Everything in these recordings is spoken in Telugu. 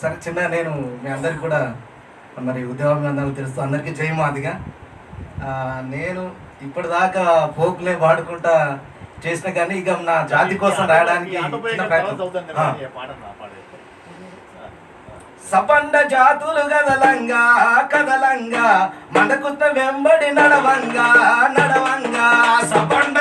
సరే చిన్న నేను మీ అందరికి కూడా మరి ఉద్యోగాభినందనలు తెలుస్తూ అందరికీ జయమాదిగా నేను ఇప్పటిదాకా ఫోక్లే వాడుకుంటా చేసిన కానీ ఇక నా జాతి కోసం రాయడానికి సపండ జాతులు కదలంగా కదలంగా మనకుత వెంబడి నడవంగా నడవంగా. సపండ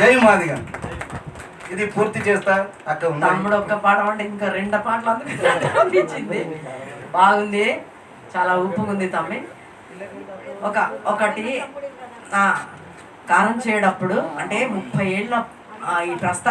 జై మాది ఇది పూర్తి చేస్తా అక్కడ తమ్ముడు ఒక్క పాట అంటే ఇంకా రెండు పాటలు అనిపించింది బాగుంది. చాలా ఉప్పుగా ఉంది తమ్మి. ఒక ఒకటి కారం చేయడప్పుడు అంటే ముప్పై ఏళ్ళ ఈ ప్రస్థా